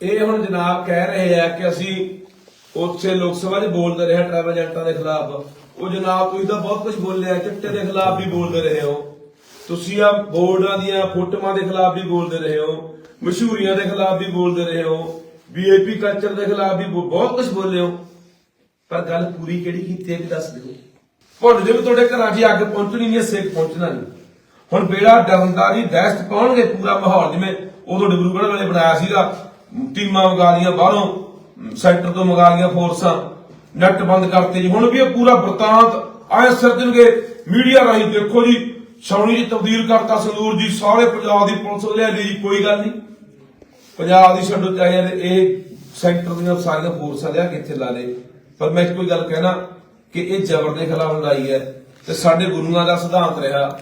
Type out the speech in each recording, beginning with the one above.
ਇਹ ਹੁਣ ਜਨਾਬ ਕਹਿ ਰਹੇ ਆ ਕਿ ਅਸੀਂ ਉੱਥੇ ਲੋਕ ਸਭਾ 'ਚ ਬੋਲਦੇ ਰਹੇ ਟਰੈਵਲ ਏਜੰਟਾਂ ਦੇ ਖਿਲਾਫ। ਉਹ ਜਨਾਬ ਤੁਸੀਂ ਤਾਂ ਬਹੁਤ ਕੁਝ ਬੋਲਿਆ, ਚਿੱਟੇ ਦੇ ਖਿਲਾਫ ਵੀ ਬੋਲਦੇ ਰਹੇ ਹੋ। ਤੁਸੀਂ ਆ ਬੋਰਡਾਂ ਦੀਆਂ ਫੋਟੋਆਂ ਦੇ ਖਿਲਾਫ ਵੀ ਬੋਲਦੇ ਰਹੇ ਹੋ, ਮਸ਼ਹੂਰੀਆਂ ਦੇ ਖਿਲਾਫ ਵੀ ਬੋਲਦੇ ਰਹੇ ਹੋ ਵੀਆਈਪੀ ਕਲਚਰ ਦੇ ਖਿਲਾਫ ਵੀ ਬਹੁਤ ਕੁਝ ਬੋਲੇ ਹੋ। ਪਰ ਗੱਲ ਪੂਰੀ ਕਿਹੜੀ ਕੀਤੀ ਹੈ ਵੀ ਦੱਸ ਦਿਓ। ਭੁੱਲ ਜਿਵੇਂ ਤੁਹਾਡੇ ਘਰਾਂ 'ਚ ਅੱਗ ਪਹੁੰਚਣੀ ਨਹੀਂ ਸੇਕ ਪਹੁੰਚਣਾ ਨਹੀਂ। ਹੁਣ ਬੇੜਾ ਡਰਨਦਾ ਦੀ ਦਹਿਸ਼ਤ ਪਾਉਣਗੇ ਪੂਰਾ ਮਾਹੌਲ, ਜਿਵੇਂ ਉਦੋਂ ਡਿਬਰੂਗੜ੍ਹ ਵੇਲੇ ਬਣਾਇਆ ਸੀਗਾ। ਟੀਮਾਂ ਮੰਗਾ ਲੀਆਂ ਬਾਹਰੋਂ ਸੈਕਟਰ ਤੋਂ ਮੰਗਾ ਲੀਆਂ ਫੋਰਸਾਂ ਨੈਟ ਬੰਦ ਕਰਤੇ ਜੀ। ਹੁਣ ਵੀ ਇਹ ਪੂਰਾ ਵਰਤਾਂਤ ਆਏ ਸਿਰਜਣਗੇ। ਮੀਡੀਆ ਰਾਹੀਂ ਦੇਖੋ ਜੀ, ਛਾਉਣੀ ਜੀ ਤਬਦੀਲ ਕਰਤਾ ਸੰਗਰੂਰ ਜੀ। ਸਾਰੇ ਪੰਜਾਬ ਦੀ ਪੁਲਿਸ ਲਿਆ ਲਈ ਜੀ, ਕੋਈ ਗੱਲ ਨਹੀਂ। ਪੰਜਾਬ ਦੀ ਛੱਡੋ ਚਾਹੇ ਇਹ ਸੈਕਟਰ ਦੀਆਂ ਸਾਰੀਆਂ ਫੋਰਸਾਂ ਲਿਆ ਕੇ ਇੱਥੇ ਲਾ ਲੇ ਪਰ ਮੈਂ ਇੱਕ ਕੋਈ ਗੱਲ ਕਹਿਣਾ ਕਿ ਇਹ ਜ਼ਬਰ ਦੇ ਖਿਲਾਫ ਲੜਾਈ ਹੈ ਤੇ ਸਾਡੇ ਗੁਰੂਆਂ ਦਾ ਸਿਧਾਂਤ ਰਿਹਾ।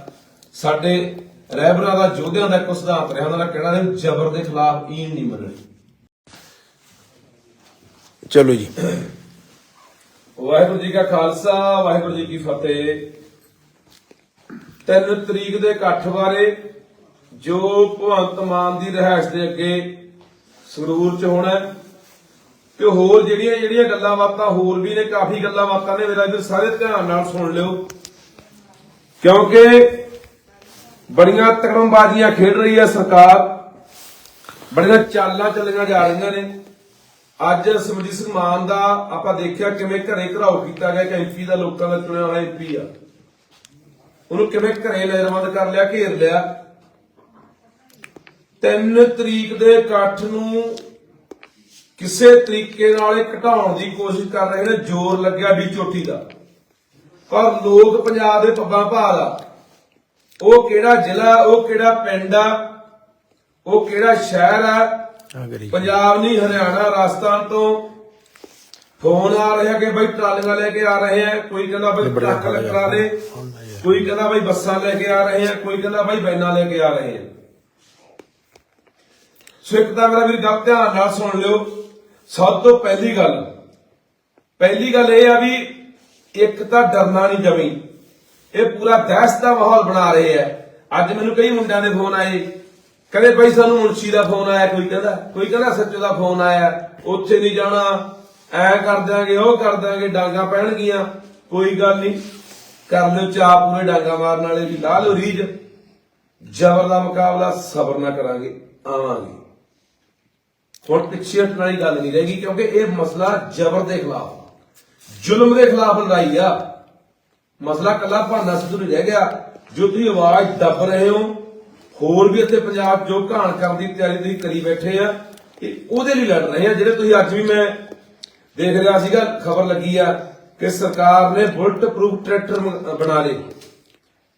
ਸਾਡੇ ਰਹਿਬਰਾਂ ਦਾ ਯੋਧਿਆਂ ਦਾ ਇੱਕ ਸਿਧਾਂਤ ਰਿਹਾ। ਉਹਨਾਂ ਦਾ ਕਹਿਣਾ ਜ਼ਬਰ ਦੇ ਖਿਲਾਫ ਈਨ ਨਹੀਂ ਮੰਨਣੀ। ਚਲੋ ਜੀ। ਵਾਹਿਗੁਰੂ ਜੀ ਕਾ ਖਾਲਸਾ, ਵਾਹਿਗੁਰੂ ਜੀ ਕੀ ਫਤਿਹ। ਤਿੰਨ ਤਰੀਕ ਦੇ ਇਕੱਠ ਬਾਰੇ ਜੋ ਭਗਵੰਤ ਮਾਨ ਦੀ ਰਹਿائش ਦੇ ਅੱਗੇ ਸਰੂਰ ਚ ਹੋਣਾ ਤੇ ਹੋਰ ਜਿਹੜੀਆਂ ਜਿਹੜੀਆਂ ਗੱਲਾਂ ਬਾਤਾਂ ਹੋਰ ਵੀ ਨੇ, ਕਾਫੀ ਗੱਲਾਂ ਬਾਤਾਂ ਨੇ, ਮੇਰਾ ਇਹਦੇ ਸਾਰੇ ਧਿਆਨ ਨਾਲ ਸੁਣ ਲਿਓ। ਕਿਉਂਕਿ ਬੜੀਆਂ ਤਕੜਮਬਾਜ਼ੀਆਂ ਖੇਡ ਰਹੀ ਹੈ ਸਰਕਾਰ, ਬੜੀਆਂ ਚਾਲਾਂ ਚੱਲੀਆਂ ਜਾ ਰਹੀਆਂ ਨੇ। ਅੱਜ ਸਿਮਰਜੀਤ ਸਿੰਘ ਮਾਨ ਦਾ ਆਪਾਂ ਦੇਖਿਆ ਕਿਵੇਂ ਘਰੇ ਘਰਾਓ ਕੀਤਾ ਗਿਆ ਕਿ ਐਮਪੀ ਦਾ ਲੋਕਾਂ ਦਾ ਚੁਣਿਆ ਹੋਇਆ ਐਮਪੀ ਆ। ਉਹਨੂੰ ਕਿਵੇਂ ਘਰੇ ਨਜ਼ਰਬੰਦ ਕਰ ਲਿਆ, ਘੇਰ ਲਿਆ। 3 ਤਰੀਕ ਦੇ ਇਕੱਠ ਨੂੰ ਕਿਸੇ ਤਰੀਕੇ ਨਾਲ ਇਹ ਘਟਾਉਣ ਦੀ ਕੋਸ਼ਿਸ਼ ਕਰ ਰਹੇ ਨੇ, ਜ਼ੋਰ ਲੱਗਿਆ ਵੀ ਚੋਟੀ ਦਾ। ਪਰ ਲੋਕ ਪੰਜਾਬ ਦੇ ਪੱਬਾਂ ਭਾਲ ਆ। ਉਹ ਕਿਹੜਾ ਜ਼ਿਲ੍ਹਾ, ਉਹ ਕਿਹੜਾ ਪਿੰਡ ਆ, ਉਹ ਕਿਹੜਾ ਸ਼ਹਿਰ ਆ ਪੰਜਾਬ ਨਹੀਂ ਹਰਿਆਣਾ ਰਾਜਸਥਾਨ ਤੋਂ ਫੋਨ ਆ ਰਿਹਾ ਕਿ ਬਈ ਟਰਾਲੀਆਂ ਲੈ ਕੇ ਆ ਰਹੇ ਆ। ਕੋਈ ਕਹਿੰਦਾ ਬਈ ਟਰੱਕ ਕਰਾ ਦੇ। ਕੋਈ ਕਹਿੰਦਾ ਬਈ ਬੱਸਾਂ ਲੈ ਕੇ ਆ ਰਹੇ ਆ। ਕੋਈ ਕਹਿੰਦਾ ਬਈ ਵੈਨਾਂ ਲੈ ਕੇ ਆ ਰਹੇ ਆ। ਸੋ ਇੱਕ ਤਾਂ ਮੇਰਾ ਵੀ ਗੱਲ ਧਿਆਨ ਨਾਲ ਸੁਣ ਲਿਓ। ਸਭ ਤੋਂ ਪਹਿਲੀ ਗੱਲ ਪਹਿਲੀ ਗੱਲ ਇਹ ਆ ਵੀ ਇੱਕ ਤਾਂ ਡਰਨਾ ਨਹੀਂ ਜਮੀ। ਇਹ ਪੂਰਾ ਦਹਿਸ਼ਤ ਦਾ ਮਾਹੌਲ ਬਣਾ ਰਹੇ ਆ। ਅੱਜ ਮੈਨੂੰ ਕਈ ਮੁੰਡਿਆਂ ਦੇ ਫੋਨ ਆਏ। ਕਹਿੰਦੇ ਭਾਈ ਸਾਨੂੰ ਮੁਨਸ਼ੀ ਦਾ ਫੋਨ ਆਇਆ, ਕੋਈ ਕਹਿੰਦਾ ਕੋਈ ਕਹਿੰਦਾ ਸੱਚੋ ਦਾ ਫੋਨ ਆਇਆ, ਉੱਥੇ ਨਹੀਂ ਜਾਣਾ, ਐ ਕਰ ਦਿਆਂਗੇ, ਉਹ ਕਰ ਦਿਆਂਗੇ, ਡਾਂਗਾ ਪੈਣਗੀਆਂ, ਕੋਈ ਗੱਲ ਨਹੀਂ, ਕਰ ਲਿਓ ਚਾਹ ਪੂਰੇ ਡਾਂਗਾ ਮਾਰਨ ਵਾਲੇ ਵੀ, ਲਾ ਲਓ ਰੀਜ ਜ਼ਬਰ ਦਾ ਮੁਕਾਬਲਾ ਸਬਰ ਨਾ ਕਰਾਂਗੇ, ਆਵਾਂਗੇ। ਹੁਣ ਪਿੱਛੇ ਹਟਣ ਵਾਲੀ ਗੱਲ ਨਹੀਂ ਰਹੇਗੀ ਕਿਉਂਕਿ ਇਹ ਮਸਲਾ ਜ਼ਬਰ ਦੇ ਖਿਲਾਫ, ਜ਼ੁਲਮ ਦੇ ਖਿਲਾਫ ਲੜਾਈ ਆ। ਮਸਲਾ ਕੱਲਾ ਭਾਨਾ ਸਿੱਧੂ ਨਹੀਂ ਰਹਿ ਗਿਆ, ਜੋ ਤੁਸੀਂ ਆਵਾਜ਼ ਦੱਬ ਰਹੇ ਹੋ ਹੋਰ ਵੀ ਇੱਥੇ ਪੰਜਾਬ ਜੋ ਘਾਣ ਕਰਨ ਦੀ ਤਿਆਰੀ ਤੁਸੀਂ ਕਰੀ ਬੈਠੇ ਆ ਇਹ ਉਹਦੇ ਲਈ ਲੜ ਰਹੇ ਆ। ਜਿਹੜੇ ਤੁਸੀਂ ਅੱਜ ਵੀ ਮੈਂ ਦੇਖ ਰਿਹਾ ਸੀਗਾ, ਖਬਰ ਲੱਗੀ ਆ ਕਿ ਸਰਕਾਰ ਨੇ ਬੁਲਟ ਪ੍ਰੂਫ ਟਰੈਕਟਰ ਬਣਾ ਲਏ।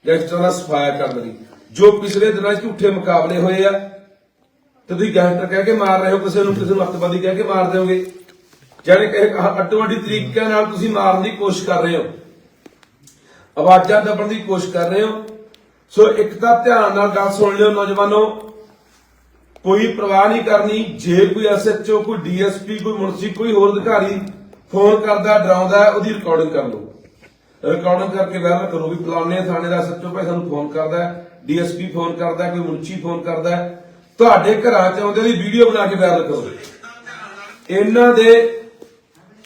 ਗੈਂਗਸਟਰਾਂ ਦਾ ਸਫਾਇਆ ਕਰਨ ਲਈ। ਜੋ ਪਿਛਲੇ ਦਿਨਾਂ 'ਚ ਝੂਠੇ ਮੁਕਾਬਲੇ ਹੋਏ ਆ, ਤੇ ਤੁਸੀਂ ਗੈਂਗਸਟਰ ਕਹਿ ਕੇ ਮਾਰ ਰਹੇ ਹੋ, ਕਿਸੇ ਨੂੰ ਕਿਸੇ ਨੂੰ ਅੱਤਵਾਦੀ ਕਹਿ ਕੇ ਮਾਰ ਦਿਓਗੇ। ਜਾਨੀ ਕਿ ਅੱਡੋ ਅੱਡੀ ਤਰੀਕਿਆਂ ਨਾਲ ਤੁਸੀਂ ਮਾਰਨ ਦੀ ਕੋਸ਼ਿਸ਼ ਕਰ ਰਹੇ ਹੋ। ਆਵਾਜ਼ਾਂ ਦੱਬਣ ਦੀ ਕੋਸ਼ਿਸ਼ ਕਰ ਰਹੇ ਹੋ। ਸੋ ਇੱਕ ਤਾਂ ਧਿਆਨ ਨਾਲ ਗੱਲ ਸੁਣ ਲਿਓ ਨੌਜਵਾਨੋ। ਕੋਈ ਪਰਵਾਹ ਨਹੀਂ ਕਰਨੀ, ਜੇ ਕੋਈ ਐਸਐਚਓ ਕੋਈ ਡੀਐਸਪੀ ਕੋਈ ਮੁਨਸੀ, ਕੋਈ ਹੋਰ ਅਧਿਕਾਰੀ ਫੋਨ ਕਰਦਾ, ਡਰਾਉਂਦਾ, ਉਹਦੀ ਰਿਕਾਰਡਿੰਗ ਕਰ ਲਓ। ਰਿਕਾਰਡਿੰਗ ਕਰਕੇ ਵਾਇਰਲ ਕਰੋ ਵੀ ਫਲਾਣੇ ਥਾਣੇ ਦਾ ਐਸਐਚਓ ਭਾਈ ਸਾਨੂੰ ਫੋਨ ਕਰਦਾ ਡੀਐਸਪੀ ਫੋਨ ਕਰਦਾ, ਕੋਈ ਮੁਨਸੀ ਫੋਨ ਕਰਦਾ। ਤੁਹਾਡੇ ਘਰਾਂ 'ਚ ਆਉਂਦੇ ਦੀ ਵੀਡੀਓ ਬਣਾ ਕੇ ਵਾਇਰਲ ਕਰੋ ਇਹਨਾਂ ਦੇ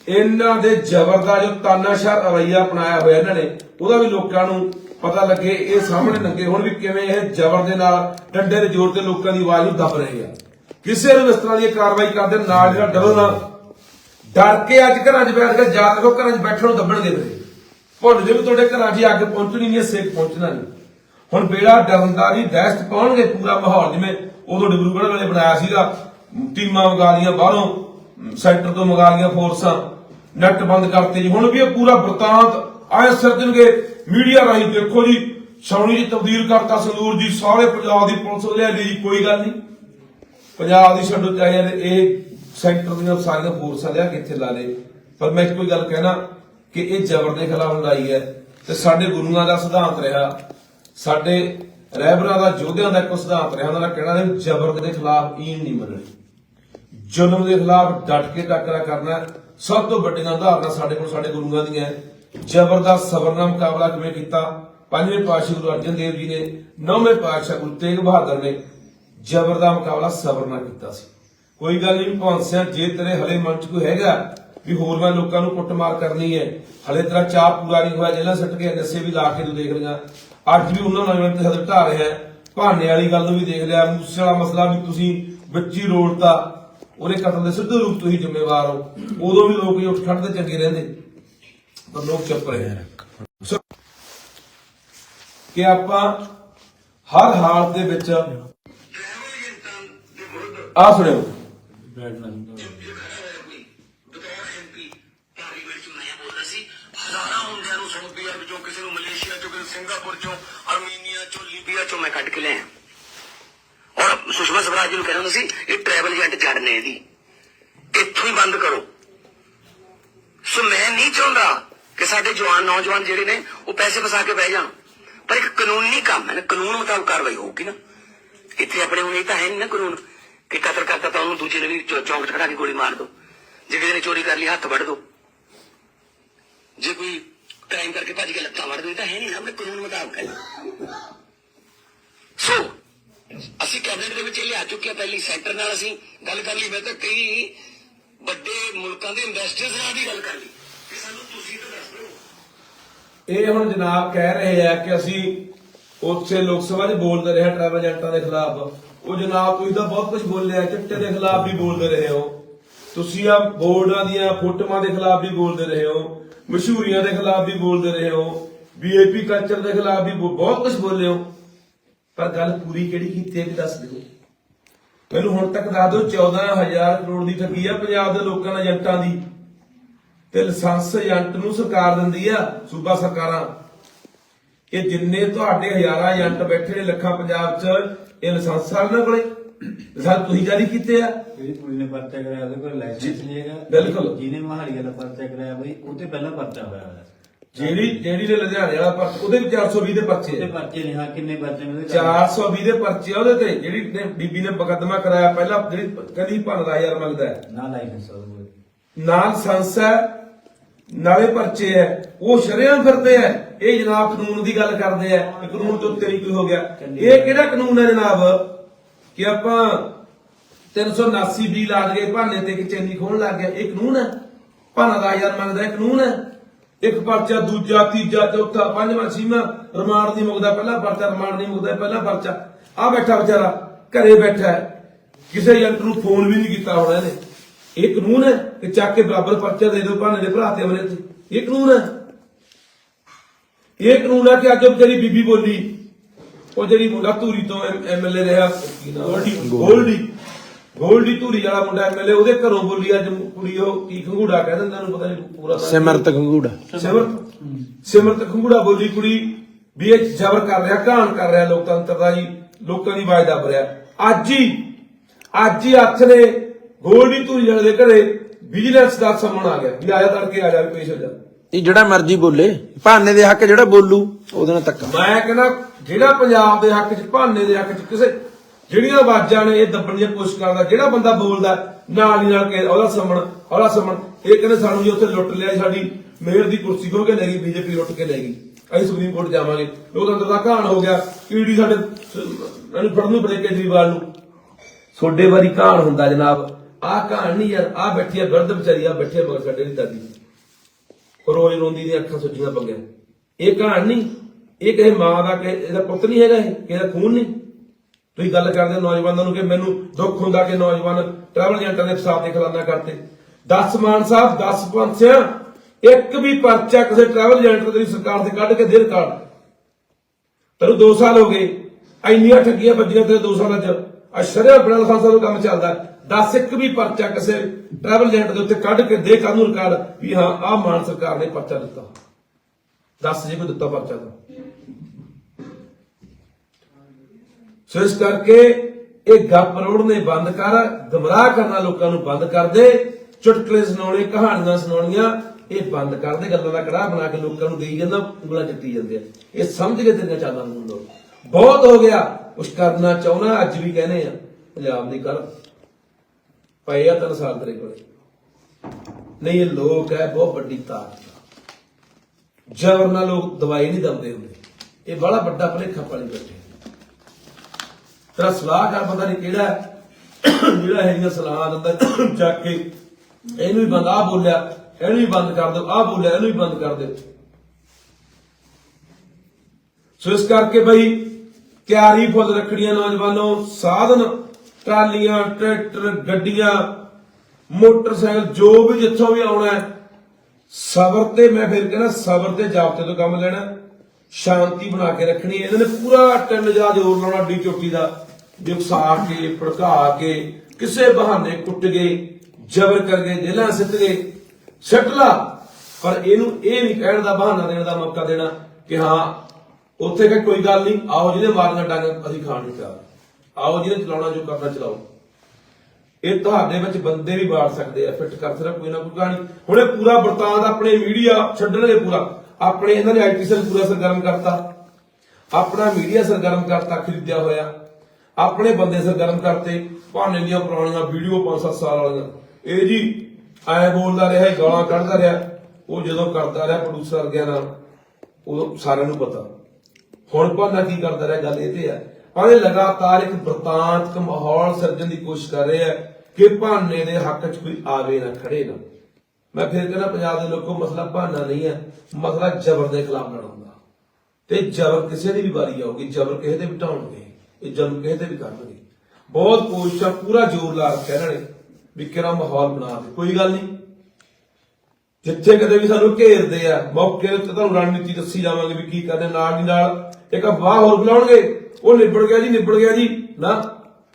ਇਹਨਾਂ ਦੇ ਜ਼ਬਰ ਦਾ ਜੋ ਤਾਨਾਸ਼ਾਹ ਰਵਈਆ ਅਪਣਾਇਆ ਹੋਇਆ ਇਹਨਾਂ ਨੇ, ਉਹਦਾ ਵੀ ਲੋਕਾਂ ਨੂੰ ਪਤਾ ਲੱਗੇ ਇਹ ਸਾਹਮਣੇ ਨੰਗੇ ਹੁਣ ਵੀ ਕਿਵੇਂ ਇਹ ਜ਼ਬਰ ਦੇ ਨਾਲ ਡੰਡੇ ਦੇ ਜ਼ੋਰ ਤੇ ਲੋਕਾਂ ਦੀ ਆਵਾਜ਼ ਨੂੰ ਦੱਬ ਰਹੇ ਆ। ਕਿਸੇ ਨੂੰ ਇਸ ਤਰ੍ਹਾਂ ਦੀ ਕਾਰਵਾਈ ਕਰਦੇ ਨਾਲ ਜਿਹੜਾ ਡਰੋ ਨਾ ਡਰ ਕੇ ਅੱਜ ਘਰਾਂ 'ਚ ਬੈਠ ਕੇ ਜਾ ਦੇਖੋ ਘਰਾਂ 'ਚ ਬੈਠਣ ਨੂੰ ਦੱਬਣਗੇ ਤੁਸੀਂ ਭੁੱਲ ਜੇ ਵੀ ਤੁਹਾਡੇ ਘਰਾਂ 'ਚ ਅੱਗ ਪਹੁੰਚਣੀ ਨਹੀਂ ਸੇਕ ਪਹੁੰਚਣਾ ਨਹੀਂ। ਹੁਣ ਬੇੜਾ ਡਰਨਦਾ ਦੀ ਦਹਿਸ਼ਤ ਪਾਉਣਗੇ ਪੂਰਾ ਮਾਹੌਲ, ਜਿਵੇਂ ਉਦੋਂ ਡਿਬਰੂਗੜ੍ਹ ਵੇਲੇ ਬਣਾਇਆ ਸੀਗਾ, ਟੀਮਾਂ ਮੰਗਾ ਲੀਆਂ ਬਾਹਰੋਂ, ਸੈਂਟਰ ਤੋਂ ਮੰਗਾ ਲੀਆਂ ਫੋਰਸਾਂ, ਨੈਟ ਬੰਦ ਕਰਤੇ ਜੀ। ਹੁਣ ਵੀ ਇਹ ਪੂਰਾ ਵਰਤਾਂਤ, ਆਏ ਸਿਰਜਣਗੇ ਮੀਡੀਆ ਰਾਹੀਂ ਦੇਖੋ ਜੀ ਛਾਉਣੀ ਜੀ ਤਬਦੀਲ ਕਰਤਾ ਸੰਗਰੂਰ ਜੀ, ਸਾਰੇ ਪੰਜਾਬ ਦੀ ਪੁਲਿਸ ਲਿਆ ਲਈ ਕੋਈ ਗੱਲ ਨਹੀਂ। ਪੰਜਾਬ ਦੀ ਛੱਡੋ ਚਾਹੇ ਇਹ ਸੈਕਟਰ ਦੀਆਂ ਸਾਰੀਆਂ ਫੋਰਸਾਂ ਲਿਆ ਕੇ ਲਾ ਲੇ ਪਰ ਮੈਂ ਇੱਕ ਗੱਲ ਕਹਿਣਾ ਕਿ ਇਹ ਜ਼ਬਰ ਦੇ ਖਿਲਾਫ ਲੜਾਈ ਹੈ ਤੇ ਸਾਡੇ ਗੁਰੂਆਂ ਦਾ ਸਿਧਾਂਤ ਰਿਹਾ। ਸਾਡੇ ਰਹਿਬਰਾਂ ਦਾ, ਯੋਧਿਆਂ ਦਾ ਇੱਕ ਸਿਧਾਂਤ ਰਿਹਾ। ਉਹਨਾਂ ਦਾ ਕਹਿਣਾ ਹੈ, ਜ਼ਬਰ ਦੇ ਖਿਲਾਫ ਈਨ ਨਹੀਂ ਮੰਨਣੀ। ਜ਼ੁਲਮ ਦੇ ਖਿਲਾਫ ਡਟ ਕੇ ਟੱਕਰਾ ਕਰਨਾ ਸਭ ਤੋਂ ਵੱਡੀਆਂ ਉਦਾਹਰਨਾਂ ਸਾਡੇ ਕੋਲ ਸਾਡੇ ਗੁਰੂਆਂ ਦੀਆਂ ਹੈ। ਜ਼ਬਰ ਦਾ ਸਬਰ ਨਾਲ ਮੁਕਾਬਲਾ ਕਿਵੇਂ ਕੀਤਾ? ਪੰਜਵੇਂ ਪਾਤਸ਼ਾਹ ਗੁਰੂ ਅਰਜਨ ਦੇਵ ਜੀ ਨੇ, ਨੌਵੇਂ ਪਾਤਸ਼ਾਹ ਗੁਰੂ ਤੇਗ ਬਹਾਦਰ ਨੇ ਜ਼ਬਰ ਦਾ ਮੁਕਾਬਲਾ ਸਬਰ ਨਾਲ ਕੀਤਾ ਸੀ। ਕੋਈ ਗੱਲ ਨਹੀਂ ਭਾਂਸਿਆ ਜੇ ਤੇਰੇ ਹਲੇ ਮਨ ਚ ਕੋਈ ਹੈਗਾ ਵੀ ਹੋਰ ਮੈਂ ਲੋਕਾਂ ਨੂੰ ਕੁੱਟਮਾਰ ਕਰਨੀ ਹੈ, ਹਲੇ ਤੇਰਾ ਚਾਹ ਪੂਰਾ ਨਹੀਂ ਹੋਇਆ ਜੇਲਾ ਸੱਟ ਕੇ ਨਸ਼ੇ ਵੀ ਲਾ ਕੇ ਤੂੰ ਦੇਖ ਲਈਆਂ। ਅੱਜ ਵੀ ਉਹਨਾਂ ਨਾਲ ਤੇ ਹੱਦ ਢਾ ਰਿਹਾ ਹੈ। ਭਾਨੇ ਵਾਲੀ ਗੱਲ ਨੂੰ ਵੀ ਦੇਖ ਲਿਆ, ਮੂਸੇ ਵਾਲਾ ਮਸਲਾ ਵੀ ਤੁਸੀਂ ਬੱਚੀ ਰੋੜਤਾ, ਉਹਦੇ ਕਤਲ ਦੇ ਸਿੱਧੇ ਰੂਪ ਤੁਸੀਂ ਜ਼ਿੰਮੇਵਾਰ ਹੋ। ਉਦੋਂ ਵੀ ਲੋਕ ਉੱਠ ਖੜਦੇ ਚੰਗੇ ਰਹਿੰਦੇ। ਪਰ ਲੋਕ ਚੁੱਪ ਰਹੇ। ਸੋ ਕਿ ਆਪਾਂ ਹਰ ਹਾਲਤ ਦੇ ਵਿੱਚ ਆ ਸੁਣਿਓ। ਸਿੰਗਾਪੁਰ ਚੋਂ ਅਰਮੀਨੀਆ ਚੋਂ ਲੀਬੀਆ ਚੋਂ ਮੈਂ ਕੱਢ ਕੇ ਲਿਆ ਔਰ ਸੁਸ਼ਮਾ ਸਵਰਾਜ ਜੀ ਨੂੰ ਕਹਿੰਦਾ ਹੁੰਦਾ ਸੀ ਇਹ ਟਰੈਵਲ ਏਜੰਟ ਜੜ ਨੇ ਇਹਦੀ ਇੱਥੋਂ ਹੀ ਬੰਦ ਕਰੋ। ਸੋ ਮੈਂ ਨਹੀਂ ਚਾਹੁੰਦਾ ਕਿ ਸਾਡੇ ਜਵਾਨ ਨੌਜਵਾਨ ਜਿਹੜੇ ਨੇ, ਉਹ ਪੈਸੇ ਫਸਾ ਕੇ ਬਹਿ ਜਾਣ। ਪਰ ਇੱਕ ਕਾਨੂੰਨੀ ਕੰਮ ਹੈ ਨਾ, ਕਾਨੂੰਨ ਮੁਤਾਬਕ ਕਾਰਵਾਈ ਹੋਊਗੀ ਨਾ। ਇੱਥੇ ਆਪਣੇ ਹੁਣ ਇਹ ਤਾਂ ਹੈ ਨਹੀਂ ਨਾ ਕਾਨੂੰਨ ਕਿ ਕਤਲ ਕਰਤਾ ਤਾਂ ਉਹਨੂੰ ਦੂਜੇ ਨੇ ਵੀ ਚੌਂਕ ਖੜਾ ਕੇ ਗੋਲੀ ਮਾਰ ਦੋ। ਜੇ ਕਿਸੇ ਨੇ ਚੋਰੀ ਕਰ ਲਈ, ਹੱਥ ਵੱਢ ਦੋ। ਜੇ ਕੋਈ ਕ੍ਰਾਈਮ ਕਰਕੇ ਭੱਜ ਕੇ ਲੱਤਾਂ ਵੱਢ ਦੋ, ਇਹ ਤਾਂ ਹੈ ਨਹੀਂ ਆਪਣੇ ਕਾਨੂੰਨ ਮੁਤਾਬਕ ਹੈ। ਸੋ, ਅਸੀਂ ਕੈਬਨਿਟ ਦੇ ਵਿੱਚ ਇਹ ਲਿਆ ਚੁੱਕੇ ਹਾਂ, ਪਹਿਲੀ ਸੈਂਟਰ ਨਾਲ ਅਸੀਂ ਗੱਲ ਕਰ ਲਈ। ਮੈਂ ਤਾਂ ਕਈ ਵੱਡੇ ਮੁਲਕਾਂ ਦੇ ਇਨਵੈਸਟਰਸ ਨਾਲ ਵੀ ਗੱਲ ਕਰ ਲਈ ਕਿ ਸਾਨੂੰ ਤੁਸੀਂ ਤਾਂ ਇਹ ਹੁਣ ਜਨਾਬ ਕਹਿ ਰਹੇ ਆ ਕਿ ਅਸੀਂ ਉੱਥੇ ਲੋਕ ਸਭਾ 'ਚ ਬੋਲਦੇ ਰਹੇ ਟਰੈਵਲ ਏਜੰਟਾਂ ਦੇ ਖਿਲਾਫ। ਉਹ ਜਨਾਬ ਤੁਸੀਂ ਤਾਂ ਬਹੁਤ ਕੁਝ ਬੋਲਿਆ, ਚਿੱਟੇ ਦੇ ਖਿਲਾਫ ਵੀ ਬੋਲਦੇ ਰਹੇ ਹੋ। ਤੁਸੀਂ ਆ ਬੋਰਡਾਂ ਦੀਆਂ ਫੋਟੋਆਂ ਦੇ ਖਿਲਾਫ ਵੀ ਬੋਲਦੇ ਰਹੇ ਹੋ। ਮਸ਼ਹੂਰੀਆਂ ਦੇ ਖਿਲਾਫ ਵੀ ਬੋਲਦੇ ਰਹੇ ਹੋ। ਵੀਆਈਪੀ ਕਲਚਰ ਦੇ ਖਿਲਾਫ ਵੀ ਬਹੁਤ ਕੁਝ ਬੋਲੇ ਹੋ। ਪਰ ਗੱਲ ਪੂਰੀ ਕਿਹੜੀ ਕੀਤੀ ਹੈ ਕਿ ਦੱਸ ਦਿਓ। ਮੈਨੂੰ ਹੁਣ ਤੱਕ ਦੱਸ ਦਿਓ 14000 ਕਰੋੜ ਦੀ ਠੱਗੀ ਆ ਪੰਜਾਬ ਦੇ ਲੋਕਾਂ ਨਾਲ ਏਜੰਟਾਂ ਦੀ। ਤੇ ਲਾਇਸੈਂਸ ਏਜੰਟ ਨੂੰ ਸਰਕਾਰ ਦਿੰਦੀ ਆ ਸੂਬਾ ਸਰਕਾਰਾਂ। ਇਹ ਜਿੰਨੇ ਤੁਹਾਡੇ ਹਜ਼ਾਰਾਂ ਏਜੰਟ ਬੈਠੇ ਨੇ ਲੱਖਾਂ ਪੰਜਾਬ 'ਚ ਇਹ ਲਾਇਸੈਂਸ ਆ ਉਹਨਾਂ ਕੋਲੇ। ਲਾਇਸੈਂਸ ਤੁਸੀਂ ਜਾਰੀ ਕੀਤੇ ਆ। ਜਿਹੜੀ ਕੁੜੀ ਨੇ ਪਰਚਾ ਕਰਾਇਆ ਉਹਦੇ ਕੋਲ ਲਾਇਸੈਂਸ ਨਹੀਂ ਹੈਗਾ। ਬਿਲਕੁਲ। ਜਿਹਨੇ ਮਹਾਲੀਆ ਦਾ ਪਰਚਾ ਕਰਾਇਆ ਬਈ ਉਹਦੇ ਪਹਿਲਾਂ ਪਰਚਾ ਹੋਇਆ ਹੋਇਆ ਜਿਹੜੀ ਜਿਹੜੀ ਨੇ ਲੁਧਿਆਣੇ ਵਾਲਾ ਪਰਚਾ ਉਹਦੇ ਵੀ 420 ਦੇ ਪਰਚੇ ਉਹਦੇ ਆ ਪਰਚੇ ਨੇ ਹਾਂ ਕਿੰਨੇ ਪਰਚੇ ਨੇ ਉਹਦੇ 420 ਦੇ ਪਰਚੇ ਆ ਉਹਦੇ ਤੇ ਜਿਹੜੀ ਨੇ ਬੀਬੀ ਨੇ ਮੁਕੱਦਮਾ ਕਰਾਇਆ ਪਹਿਲਾਂ ਜਿਹੜੀ ਕਹਿੰਦੀ ਭੰਨ ਹਜ਼ਾਰ ਮੰਗਦਾ ਹੈ। ਨਾ ਲਾਇਸੈਂਸ ਉਹਦੇ ਕੋਲ। ਨਾਲ ਸੰਸ ਹੈ ਨਾਲੇ ਪਰਚੇ ਹੈ ਉਹ ਸ਼ਰਿਆਂ ਫਿਰਦੇ ਹੈ ਇਹ ਜਨਾਬ ਕਾਨੂੰਨ ਦੀ ਗੱਲ ਕਰਦੇ ਆ ਕਾਨੂੰਨ ਤੋਂ ਉੱਤੇ ਨਹੀਂ ਹੋ ਗਿਆ। ਇਹ ਕਿਹੜਾ ਕਾਨੂੰਨ ਹੈ ਜਨਾਬ? ਕਿ ਆਪਾਂ 379 ਬੀ ਲਾ ਲਈਏ ਭਾਨੇ ਤੇ ਕਿ ਚੈਨੀ ਖੋਣ ਲੱਗ ਗਿਆ ਇਹ ਕਾਨੂੰਨ ਹੈ ਭਾਨਾ ਦਾ ਯਾਰ ਮੰਗਦਾ ਇਹ ਕਾਨੂੰਨ ਹੈ ਇੱਕ ਪਰਚਾ, ਦੂਜਾ, ਤੀਜਾ, ਚੌਥਾ, ਪੰਜਵਾਂ, ਛੇਵਾਂ, ਰਿਮਾਂਡ ਨਹੀਂ ਮੁਕਦਾ ਪਹਿਲਾ ਪਰਚਾ ਰਿਮਾਂਡ ਨਹੀਂ ਮੁਕਦਾ ਪਹਿਲਾ ਪਰਚਾ। ਆ ਬੈਠਾ ਵਿਚਾਰਾ, ਘਰੇ ਬੈਠਾ ਕਿਸੇ ਏਜੰਟ ਨੂੰ ਫੋਨ ਵੀ ਨਹੀਂ ਕੀਤਾ ਹੋਣਾ ਇਹਨੇ। ਇਹ ਕਾਨੂੰਨ ਹੈ ਕਿ ਚੱਕ ਕੇ ਬਰਾਬਰ ਪਰਚਾ ਦੇ ਦਿਓ ਭਾਨੇ ਦੇ ਭਰਾ ਤੇ ਅਮਰੇ ਤੇ। ਇਹ ਕਾਨੂੰਨ ਹੈ। ਇਹ ਕਾਨੂੰਨ ਹੈ ਕਿ ਅੱਜ ਉਹ ਵਿਚਾਰੀ ਬੀਬੀ ਬੋਲੀ ਉਹ ਜਿਹੜੀ ਮੁੰਡਾ ਧੂਰੀ ਤੋਂ ਐਮਐਲਏ ਰਿਹਾ? ਗੋਲਡੀ। ਗੋਲਡੀ। ਧੂਰੀ ਵਾਲਾ ਮੁੰਡਾ ਐਮਐਲਏ ਉਹਦੇ ਘਰੋਂ ਬੋਲੀ ਅੱਜ ਕੁੜੀ ਉਹ ਕੀ ਖੰਗੂੜਾ ਕਹਿ ਦਿੰਦਾ ਨੂੰ ਪਤਾ ਨਹੀਂ ਪੂਰਾ। ਸਿਮਰਤ ਖੰਗੂੜਾ। ਸਿਮਰਤ। ਸਿਮਰਤ ਖੰਗੂੜਾ ਬੋਲੀ ਕੁੜੀ ਵੀ ਇਹ ਜ਼ਬਰ ਕਰ ਰਿਹਾ ਘਾਣ ਕਰ ਰਿਹਾ ਲੋਕਤੰਤਰ ਦਾ ਜੀ ਲੋਕਾਂ ਦੀ ਆਵਾਜ਼ ਦੱਬ ਰਿਹਾ। ਅੱਜ ਹੀ ਅੱਜ ਹੀ ਹੱਥ ਨੇ ਗੋਲਡੀ ਧੂਰੀ ਵਾਲੇ ਦੇ ਘਰੇ ਵਿਜੀਲੈਂਸ ਦਾ ਸਮਣ ਆ ਗਿਆ। ਵੀ ਆਇਆ ਤੜਕੇ ਆ ਜਾ ਵੀ ਪੇਸ਼ ਹੋ ਜਾ। ਇਹ ਜਿਹੜਾ ਮਰਜ਼ੀ ਬੋਲੇ ਭਾਨੇ ਦੇ ਹੱਕ ਜਿਹੜਾ ਬੋਲੂ ਉਹਦੇ ਨਾਲ ਧੱਕਾ। ਮੈਂ ਕਹਿੰਦਾ ਜਿਹੜਾ ਪੰਜਾਬ ਦੇ ਹੱਕ 'ਚ ਭਾਨੇ ਦੇ ਹੱਕ 'ਚ ਕਿਸੇ ਜਿਹੜੀਆਂ ਆਵਾਜ਼ਾਂ ਨੇ ਇਹ ਦੱਬਣ ਦੀ ਕੋਸ਼ਿਸ਼ ਕਰਦਾ ਜਿਹੜਾ ਬੰਦਾ ਬੋਲਦਾ ਨਾਲ ਹੀ ਨਾਲ ਕਿ ਉਹਦਾ ਸਮਣ ਉਹਦਾ ਸਮਣ ਇਹ ਕਹਿੰਦੇ ਸਾਨੂੰ ਜੀ ਉੱਥੇ ਲੁੱਟ ਲਿਆ ਸਾਡੀ ਮੇਅਰ ਦੀ ਕੁਰਸੀ ਖੋ ਕੇ ਲੈ ਗਈ ਬੀਜੇਪੀ ਲੁੱਟ ਕੇ ਲੈ ਗਈ। ਅਸੀਂ ਸੁਪਰੀਮ ਕੋਰਟ ਜਾਵਾਂਗੇ। ਲੋਕਤੰਤਰ ਦਾ ਘਾਣ ਹੋ ਗਿਆ। ਈਡੀ ਸਾਡੇ ਇਹਨੂੰ ਫੜਨ ਨੂੰ ਬੜੇ ਕੇਜਰੀਵਾਲ ਨੂੰ। ਛੋਡੇ ਵਾਰੀ ਘਾਣ ਹੁੰਦਾ ਜਨਾਬ। ਆਹ ਘਾਣ ਨਹੀਂ ਯਾਰ, ਆਹ ਬੈਠੀ ਆ, ਗਰਦ ਵਿਚਾਰੀ ਆ ਬੈਠੀ ਆ ਮਗਰ ਸਾਡੇ ਦੀ ਦਾਦੀ। ਰੋਜ਼ ਰੋਂਦੀ ਦੀਆਂ ਅੱਖਾਂ ਸੁੱਜੀਆਂ ਪਈਆਂ ਇਹ ਕਹਾਣ ਨਹੀਂ, ਇਹ ਕਿਸੇ ਮਾਂ ਦਾ ਕਿ ਇਹਦਾ ਪੁੱਤ ਨਹੀਂ ਹੈਗਾ ਇਹ, ਕਿਸੇ ਖੂਨ ਨਹੀਂ। ਤੁਸੀਂ ਗੱਲ ਕਰਦੇ ਹੋ ਨੌਜਵਾਨਾਂ ਨੂੰ ਕਿ ਮੈਨੂੰ ਦੁੱਖ ਹੁੰਦਾ ਕਿ ਨੌਜਵਾਨ ਟਰੈਵਲ ਏਜੰਟਾਂ ਦੇ ਫਸਾਦ ਦੇ ਖਲਾਨਾ ਕਰਤੇ। 10 ਮਾਨ ਸਾਹਿਬ 10 ਪੰਥਿਆ, ਇੱਕ ਵੀ ਪਰਚਾ ਕਿਸੇ ਟਰੈਵਲ ਏਜੰਟ ਦੀ ਸਰਕਾਰ ਤੇ ਕੱਢ ਕੇ ਦੇਰ ਕਾਢ ਤੈਨੂੰ 2 ਸਾਲ ਹੋ ਗਏ, ਇੰਨੀਆਂ ਠੱਗੀਆਂ ਵੱਜੀਆਂ ਤੇ 2 ਸਾਲਾਂ ਚ। ਅਸ਼ਰਿਆ ਬੜਾ ਲਾਇਸੈਂਸਾਂ ਦਾ ਕੰਮ ਚੱਲਦਾ। 10 ਇੱਕ ਵੀ ਪਰਚਾ ਕਿਸੇ ਟਰੈਵਲ ਏਜੰਟ ਦੇ ਉੱਤੇ ਕੱਢ ਕੇ ਦੇ ਕਾਨੂੰਨ ਰਿਕਾਰਡ ਵੀ ਹਾਂ, ਆਹ ਮਾਨ ਸਰਕਾਰ ਨੇ ਪਰਚਾ ਦਿੱਤਾ। ਦੱਸ ਜੇ ਕੋਈ ਦਿੱਤਾ ਪਰਚਾ ਤਾਂ? ਸੋ ਇਸ ਕਰਕੇ ਇਹ ਗੱਪ ਰੋੜਨੇ ਬੰਦ ਕਰ, ਗਮਰਾਹ ਕਰਨਾ ਲੋਕਾਂ ਨੂੰ ਬੰਦ ਕਰ ਦੇ, ਚੁਟਕਲੇ ਸੁਣਾਉਣੇ, ਕਹਾਣੀਆਂ ਸੁਣਾਉਣੀਆਂ, ਇਹ ਬੰਦ ਕਰ ਦੇ, ਗੱਲਾਂ ਦਾ ਕੜਾਹ ਬਣਾ ਕੇ ਲੋਕਾਂ ਨੂੰ ਦੇਈ ਜਾਂਦਾ, ਉਂਗਲਾਂ ਚੱਟੀ ਜਾਂਦੇ ਆ। ਇਹ ਸਮਝ ਕੇ ਤੇਰੀਆਂ ਚਾਲਾਂ ਨੂੰ ਲੋਕ ਬਹੁਤ ਹੋ ਗਿਆ, ਕੁਛ ਕਰਨਾ ਚਾਹੁੰਦਾ, ਅੱਜ ਵੀ ਕਹਿੰਦੇ ਆ, ਪੰਜਾਬ ਦੀ ਗੱਲ ਪਏ ਆ ਤਿੰਨ ਸਾਲ ਤੇਰੇ ਕੋਲੇ। ਨਹੀਂ, ਇਹ ਲੋਕ ਹੈ, ਬਹੁਤ ਵੱਡੀ ਤਾਕਤ ਜ਼ਬਰ ਨਾਲ ਲੋਕ ਦਵਾਈ ਨਹੀਂ ਦੰਦੇ ਹੁੰਦੇ। ਇਹ ਬੜਾ ਵੱਡਾ ਭਲੇਖਾ ਪਾਲੀ ਬੈਠੇ ਤੇਰਾ ਸਲਾਹਕਾਰ ਪਤਾ ਨਹੀਂ ਕਿਹੜਾ ਜਿਹੜਾ ਇਹ ਜਿਹੀਆਂ ਦਿੰਦਾ, ਚੱਕ ਕੇ ਇਹਨੂੰ ਵੀ ਬੰਦ ਆ ਬੋਲਿਆ, ਇਹਨੂੰ ਵੀ ਬੰਦ ਕਰ ਦਿਓ ਆ ਬੋਲਿਆ, ਇਹਨੂੰ ਵੀ ਬੰਦ ਕਰ ਦਿਓ। ਸੋ ਇਸ ਕਰਕੇ ਬਈ ਤਿਆਰੀ ਫੁੱਲ ਰੱਖੜੀਆਂ ਨੌਜਵਾਨੋ, ਸਾਧਨ ਟਰਾਲੀਆਂ, ਟਰੈਕਟਰ, ਗੱਡੀਆਂ, ਮੋਟਰਸਾਈਕਲ, ਜੋ ਵੀ ਜਿੱਥੋਂ ਵੀ ਆਉਣਾ ਹੈ, ਸਬਰ ਤੇ ਮੈਂ ਫਿਰ ਕਹਿੰਦਾ ਸਬਰ ਤੇ ਜਾਬਤੇ ਤੋਂ ਕੰਮ ਲੈਣਾ, ਸ਼ਾਂਤੀ ਬਣਾ ਕੇ ਰੱਖਣੀ ਇਹਨਾਂ ਨੇ ਪੂਰਾ ਟੰਨ ਜਾ ਜ਼ੋਰ ਲਾਉਣਾ ਡੀ ਚੋਟੀ ਦਾ ਵੀ ਉਕਸਾ ਕੇ, ਭੜਕਾ ਕੇ, ਕਿਸੇ ਬਹਾਨੇ ਕੁੱਟ ਗਏ ਜ਼ਬਰ ਕਰ ਗਏ ਜੇਲਾਂ ਸਿੱਟ ਗਏ ਸੱਟ ਲਾ। ਪਰ ਇਹਨੂੰ ਇਹ ਨਹੀਂ ਕਹਿਣ ਦਾ ਬਹਾਨਾ ਦੇਣ ਦਾ ਮੌਕਾ ਦੇਣਾ ਕਿ ਹਾਂ, ਉੱਥੇ ਕੋਈ ਗੱਲ ਨਹੀਂ, ਆਓ ਜਿਹਦੇ ਮਾਰਨਾ ਡੰਗ ਅਸੀਂ ਖਾਣ ਨੂੰ ਤਿਆਰ ਆਓ ਜਿਹਨੇ ਚਲਾਉਣਾ ਜੋ ਕਰਨਾ ਚਲਾਓ। ਇਹ ਤੁਹਾਡੇ ਵਿੱਚ ਬੰਦੇ ਵੀ ਬਾੜ ਸਕਦੇ ਆ ਫਿੱਟ ਕਰ ਸਕਦਾ, ਕੋਈ ਨਾ ਕੋਈ ਕਹਾਣੀ। ਹੁਣ ਇਹ ਪੂਰਾ ਵਰਤਾਂਤ ਆਪਣੇ ਮੀਡੀਆ ਛੱਡਣਗੇ ਪੂਰਾ। ਆਪਣੇ ਇਹਨਾਂ ਨੇ ਆਈਟੀ ਸੈੱਲ ਪੂਰਾ ਸਰਗਰਮ ਕਰਤਾ। ਆਪਣਾ ਮੀਡੀਆ ਸਰਗਰਮ ਕਰਤਾ, ਖਰੀਦਿਆ ਹੋਇਆ। ਆਪਣੇ ਬੰਦੇ ਸਰਗਰਮ ਕਰਤੇ। ਭਾਨੇ ਦੀਆਂ ਪੁਰਾਣੀਆਂ ਵੀਡੀਓ 5-7 ਸਾਲ ਵਾਲੀਆਂ। ਇਹ ਜੀ, ਐ ਬੋਲਦਾ ਰਿਹਾ ਗਾਲਾਂ ਕੱਢਦਾ ਰਿਹਾ। ਉਹ ਜਦੋਂ ਕਰਦਾ ਰਿਹਾ ਪ੍ਰੋਡਿਊਸਰ ਗਿਆ ਨਾਲ, ਉਦੋਂ ਸਾਰਿਆਂ ਨੂੰ ਪਤਾ। ਹੁਣ ਭਾਣਾ ਕੀ ਕਰਦਾ ਰਿਹਾ, ਗੱਲ ਇਹ ਤੇ ਆ ਭਾਵੇਂ ਲਗਾਤਾਰ ਇੱਕ ਵਰਤਾਂਤਕ ਮਾਹੌਲ ਸਿਰਜਣ ਦੀ ਕੋਸ਼ਿਸ਼ ਕਰ ਰਿਹਾ ਹੈ ਕਿ ਭਾਨੇ ਦੇ ਹੱਕ 'ਚ ਕੋਈ ਆਵੇ ਨਾ ਖੜੇ ਨਾ। ਮੈਂ ਫਿਰ ਕਹਿੰਦਾ ਪੰਜਾਬ ਦੇ ਲੋਕੋ, ਮਸਲਾ ਭਾਨਾ ਨਹੀਂ ਹੈ, ਮਸਲਾ ਜ਼ਬਰ ਦੇ ਖਿਲਾਫ ਲੜਾਉਂਦਾ। ਤੇ ਜ਼ਬਰ ਕਿਸੇ ਦੀ ਵੀ ਵਾਰੀ ਆਊਗੀ, ਜ਼ਬਰ ਕਿਸੇ ਦੇ ਵੀ ਢਾਉਣਗੇ, ਇਹ ਜ਼ਬਰ ਕਿਸੇ ਦੇ ਵੀ ਕਰਨਗੇ। ਬਹੁਤ ਕੋਸ਼ਿਸ਼ਾਂ ਪੂਰਾ ਜ਼ੋਰ ਲਾ ਰੱਖਿਆ ਇਹਨਾਂ ਨੇ ਵੀ ਕਿਹੜਾ ਮਾਹੌਲ ਬਣਾ ਦੇ। ਕੋਈ ਗੱਲ ਨਹੀਂ। ਜਿੱਥੇ ਕਦੇ ਵੀ ਸਾਨੂੰ ਘੇਰਦੇ ਆ, ਮੌਕੇ ਦੇ ਉੱਤੇ ਤੁਹਾਨੂੰ ਰਣਨੀਤੀ ਦੱਸੀ ਜਾਵਾਂਗੇ ਵੀ ਕੀ ਕਰਦੇ, ਨਾਲ ਦੀ ਨਾਲ ਇੱਕ ਅਫਵਾਹ ਹੋਰ ਬੁਲਾਉਣਗੇ। ਉਹ ਨਿਬੜ ਗਿਆ ਜੀ, ਨਿਬੜ ਗਿਆ ਜੀ। ਨਾ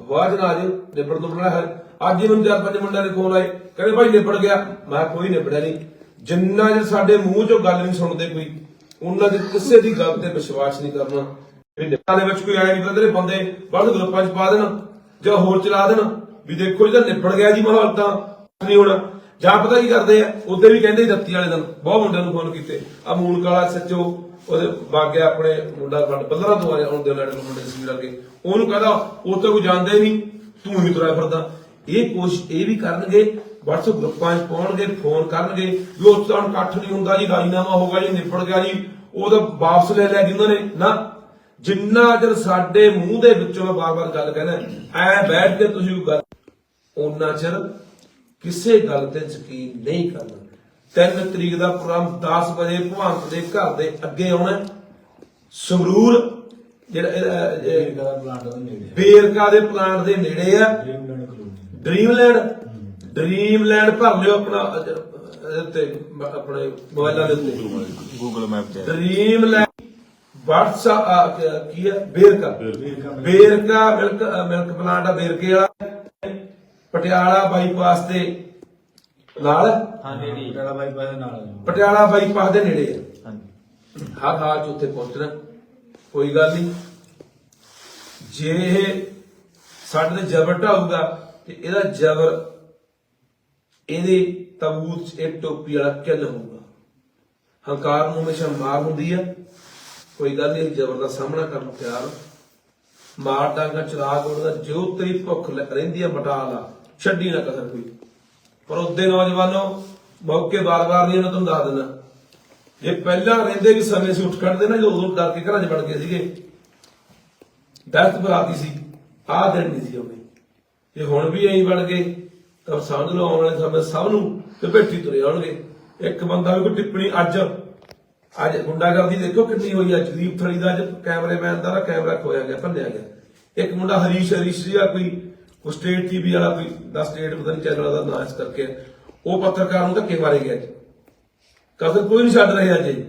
ਅਫਵਾਹ ਨਾ ਆ ਨਿਬੜ ਤੋਂ ਬਣਾ ਹੈ। ਅੱਜ ਹੀ ਮੈਨੂੰ ਚਾਰ ਪੰਜ ਮੁੰਡਿਆਂ ਦੇ ਫੋਨ ਆਏ। ਕਹਿੰਦੇ ਭਾਈ ਨਿਬੜ ਗਿਆ। ਮੈਂ ਕੋਈ ਨਿਬੜਿਆ ਨਹੀਂ। ਜਿੰਨਾ ਜੇ ਸਾਡੇ ਮੂੰਹ ਚੋਂ ਗੱਲ ਨਹੀਂ ਸੁਣਦੇ ਕੋਈ, ਉਹਨਾਂ ਦੇ ਕਿਸੇ ਦੀ ਗੱਲ ਤੇ ਵਿਸ਼ਵਾਸ ਨਹੀਂ ਕਰਨਾ। ਵੀ ਨਿਬੜਾਂ ਦੇ ਵਿੱਚ ਕੋਈ ਆਇਆ ਨਹੀਂ ਕਹਿੰਦੇ ਬੰਦੇ, ਵੱਧ ਗਰੁੱਪਾਂ 'ਚ ਪਾ ਦੇਣ, ਜਾਂ ਹੋਰ ਚਲਾ ਦੇਣ। ਵੀ ਦੇਖੋ ਇਹਦਾ ਨਿਬੜ ਗਿਆ ਜੀ ਮਾਹੌਲ ਤਾਂ। ਨਹੀਂ ਹੋਣਾ, ਜਾਂ ਪਤਾ ਕੀ ਕਰਦੇ ਆ ਉਹਦੇ ਵੀ ਕਹਿੰਦੇ ਦਿੱਤੀ ਵਾਲੇ ਦਿਨ, ਬਹੁਤ ਮੁੰਡਿਆਂ ਨੂੰ ਫੋਨ ਕੀਤੇ। ਆ ਮੂਨ ਕਾਲਾ ਸੱਚੋ ਉਹਦੇ ਬਾਗਿਆ ਆਪਣੇ ਮੁੰਡਾ ਫੜ 15 ਤੋਂ ਆਇਆ ਆਉਂਦੇ ਲੜੇ ਮੁੰਡੇ ਸੀ ਲੱਗੇ ਉਹਨੂੰ ਕਹਿੰਦਾ, ਉਹ ਤਾਂ ਕੋਈ ਜਾਣਦੇ ਨਹੀਂ, ਤੂੰ ਹੀ ਤੁਰਿਆ ਫਿਰਦਾ। ਇਹ ਕੋਸ਼ਿਸ਼ ਇਹ ਵੀ ਕਰਨਗੇ WhatsApp ਗਰੁੱਪਾਂ 'ਚ ਪਾਉਣਗੇ, ਫੋਨ ਕਰਨਗੇ, ਵੀ ਉਸ ਤਾਂ ਇਕੱਠ ਨਹੀਂ ਹੁੰਦਾ ਜੀ, ਰਾਜੀਨਾਮਾ ਗਿਆ ਜੀ ਨਿਪੜ ਗਿਆ ਜੀ, ਉਹ ਤਾਂ ਵਾਪਸ ਲੈ ਲਿਆ ਜੀ ਉਹਨਾਂ ਨੇ। ਨਾ, ਜਿੰਨਾ ਚਿਰ ਸਾਡੇ ਮੂੰਹ ਦੇ ਵਿੱਚੋਂ ਮੈਂ ਬਾਰ-ਬਾਰ ਗੱਲ ਕਹਿੰਦਾ ਐ ਬੈਠ ਕੇ ਤੁਸੀਂ ਕੋਈ ਗੱਲ ਉਹਨਾਂ ਚਿਰ ਕਿਸੇ ਗੱਲ ਤੇ ਯਕੀਨ ਨਹੀਂ ਕਰਨਾ। 3 ਤਰੀਕ ਦਾ ਪ੍ਰੋਗਰਾਮ 10 ਵਜੇ ਭਵੰਤ ਦੇ ਘਰ ਦੇ ਅੱਗੇ ਆਉਣਾ। ਸੰਗਰੂਰ ਜਿਹੜਾ ਇਹ- ਇਹ- ਇਹ ਕਦਾ ਪਲਾਂਟ ਦੇ ਨੇੜੇ ਬੇਰਕਾ ਦੇ ਪਲਾਂਟ ਦੇ ਨੇੜੇ ਆ। Dream land colony dreamland dreamland ਭਰ ਲਿਓ ਆਪਣਾ ਤੇ ਆਪਣੇ ਮੋਬਾਈਲਾਂ ਦੇ ਉੱਤੇ। ਗੂਗਲ ਮੈਪ ਤੇ ਡ੍ਰੀਮਲੈਂਡ WhatsApp ਕੀ ਹੈ Verka Verka milk milk plant ਆ ਬੇਰਕੇ ਵਾਲਾ। ਪਟਿਆਲਾ ਬਾਈਪਾਸ ਦੇ ਨਾਲ? ਹਾਂ ਨੇੜੇ ਜਿਹੜਾ ਬਾਈ ਬਾਈ ਦੇ ਨਾਲ ਆ ਜੀ। ਪਟਿਆਲਾ ਬਾਈਪਾਸ ਦੇ ਨੇੜੇ ਆ। ਹਾਂਜੀ। ਹਰ ਹਾਲ ਚ ਉੱਥੇ ਪਹੁੰਚਣਾ ਕੋਈ ਗੱਲ ਨਹੀਂ। ਜੇ ਇਹ ਸਾਡੇ ਤੇ ਜ਼ਬਰ ਢਾਊਗਾ ਤੇ ਇਹਦਾ ਜ਼ਬਰ ਇਹਦੇ ਤਬੂਤ 'ਚ ਇੱਕ ਟੋਪੀ ਵਾਲਾ ਕਿੱਲ ਹੋਊਗਾ। ਹੰਕਾਰ ਨੂੰ ਹਮੇਸ਼ਾ ਮਾਰ ਹੁੰਦੀ ਆ। ਕੋਈ ਗੱਲ ਨਹੀਂ ਜ਼ਬਰ ਦਾ ਸਾਹਮਣਾ ਕਰਨ ਨੂੰ ਤਿਆਰ ਆ। ਮਾਰ ਡਾਂਗਾ ਚਰਾਗ ਉਹਦਾ ਜੋ ਤੇਰੀ ਭੁੱਖ ਲ- ਰਹਿੰਦੀ ਆ ਮਟਾ ਲਾ ਛੱਡੀ ਨਾ ਕਸਰ ਕੋਈ। ਪਰ ਉਹਦੇ ਨੌਜਵਾਨੋ, ਮੌਕੇ ਵਾਰ-ਵਾਰ ਨਹੀਂ ਇਹਨਾਂ ਤੁਹਾਨੂੰ ਦੱਸ ਦਿੰਦਾ। ਜੇ ਪਹਿਲਾਂ ਰਹਿੰਦੇ ਵੀ ਸਮੇਂ ਸੀ, ਉੱਠ ਖੜਦੇ ਨਾ, ਜਦੋਂ ਉਦੋਂ ਡਰ ਕੇ ਘਰਾਂ 'ਚ ਵੜ ਗਏ ਸੀਗੇ। ਦਸਤ ਬਰਾਤੀ ਸੀ, ਆਹ ਦਿਨ ਨਹੀਂ ਸੀ ਆਉਣੇ ਜੇ ਹੁਣ ਵੀ ਐਂ ਬਣ ਗਏ, ਤਾਂ ਸਮਝ ਲਓ ਆਉਣ ਵਾਲੇ ਸਮੇਂ ਸਭ ਨੂੰ ਤੇ ਭੇਟੀ ਤੁਰੇ ਆਉਣਗੇ। ਇੱਕ ਬੰਦਾ ਵੀ ਕੋਈ ਟਿੱਪਣੀ ਅੱਜ ਅੱਜ ਗੁੰਡਾਗਰਦੀ ਦੇਖੋ ਕਿੰਨੀ ਹੋਈ ਅੱਜ ਦੀਪ ਥਲੀ ਦਾ ਅੱਜ ਕੈਮਰੇਮੈਨ ਦਾ ਕੈਮਰਾ ਖੋਇਆ ਗਿਆ, ਭੰਨਿਆ ਗਿਆ। ਇੱਕ ਮੁੰਡਾ ਹਰੀਸ਼ ਹਰੀਸ਼ ਜਿਹਾ ਕੋਈ ਉਹ ਸਟੇਟ ਟੀਵੀ ਵਾਲਾ ਕੋਈ 10 ਸਟੇਟ ਪਤਾ ਨਹੀਂ ਚੈਨਲ ਦਾ ਨਾਂ ਇਸ ਕਰਕੇ ਉਹ ਪੱਤਰਕਾਰ ਨੂੰ ਧੱਕੇ ਮਾਰੇ ਗਿਆ ਕਸਰ ਕੋਈ ਨਹੀਂ ਛੱਡ ਰਿਹਾ ਜੀ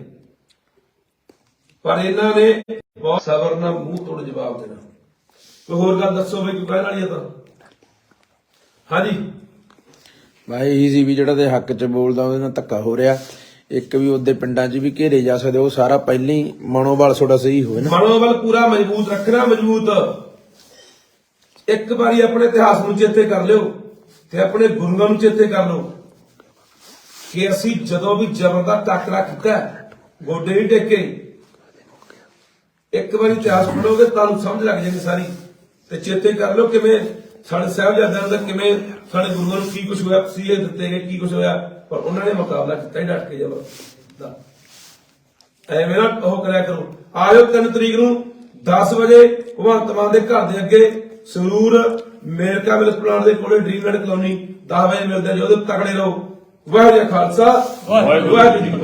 ਪਰ ਇਹਨਾਂ ਨੇ ਬਹੁਤ ਸਬਰ ਨਾਲ ਮੂੰਹ ਤੋੜ ਜਵਾਬ ਦੇਣਾ। ਕੋਈ ਹੋਰ ਗੱਲ ਦੱਸੋ ਬਈ ਕੋਈ ਕਹਿਣ ਵਾਲੀ ਹੈ ਤਾਂ? ਹਾਂਜੀ। ਭਾਈ ਇਹ ਸੀ ਵੀ ਜਿਹੜਾ ਦੇ ਹੱਕ 'ਚ ਬੋਲਦਾ ਉਹਦੇ ਨਾਲ ਧੱਕਾ ਹੋ ਰਿਹਾ। ਇੱਕ ਵੀ ਉਹਦੇ ਪਿੰਡਾਂ 'ਚ ਵੀ ਘੇਰੇ ਜਾ ਸਕਦੇ ਉਹ ਸਾਰਾ ਪਹਿਲਾਂ ਹੀ ਮਨੋਬਲ ਤੁਹਾਡਾ ਸਹੀ ਹੋਵੇ ਨਾ। ਮਨੋਬਲ ਪੂਰਾ ਮਜ਼ਬੂਤ ਰੱਖਣਾ ਮਜ਼ਬੂਤ। ਇੱਕ ਵਾਰੀ ਆਪਣੇ ਇਤਿਹਾਸ ਨੂੰ ਚੇਤੇ ਕਰ ਲਿਓ ਤੇ ਆਪਣੇ ਗੁਰੂਆਂ ਨੂੰ ਚੇਤੇ ਕਰ ਲਓ ਕਿ ਅਸੀਂ ਜਦੋਂ ਵੀ ਜ਼ਬਰ ਦਾ ਟੱਕਰਾ ਕੀਤਾ ਗੋਡੇ ਨਹੀਂ ਟੇਕੇ। ਇੱਕ ਵਾਰੀ ਇਤਿਹਾਸ ਪੜੋਗੇ ਤੁਹਾਨੂੰ ਸਮਝ ਲੱਗ ਜਾਏਗੀ ਸਾਰੀ। ਤੇ ਚੇਤੇ ਕਰ ਲਓ ਕਿਵੇਂ ਸਾਡੇ ਸਾਹਿਬਜ਼ਾਦਿਆਂ ਦਾ ਕਿਵੇਂ ਸਾਡੇ ਗੁਰੂਆਂ ਨੂੰ ਕੀ ਕੁਝ ਹੋਇਆ ਸੀਏ ਦਿੱਤੇ ਗਏ, ਕੀ ਕੁਝ ਹੋਇਆ, ਪਰ ਉਹਨਾਂ ਨੇ ਮੁਕਾਬਲਾ ਕੀਤਾ ਹੀ ਡਟ ਕੇ ਜ਼ਬਰ ਦਾ। ਐਵੇਂ ਨਾ ਉਹ ਕਰਿਆ ਕਰੋ। ਆਇਓ 3 ਤਰੀਕ ਨੂੰ 10 ਵਜੇ ਭਗਵੰਤ ਮਾਨ ਦੇ ਘਰ ਦੇ ਅੱਗੇ ਸਰੂਰ ਮੇਰਕਾ ਮਿਲਕ ਪਲਾਂਟ ਦੇ ਕੋਲੇ ਡ੍ਰੀਮਲੈਂਡ ਕਲੋਨੀ 10 ਵਜੇ ਮਿਲਦੇ ਜੀ ਉਹਦੇ ਤਕੜੇ ਰਹੋ। ਵਾਹਿਗੁਰੂ ਖਾਲਸਾ ਵਾਹਿਗੁਰੂ ਜੀ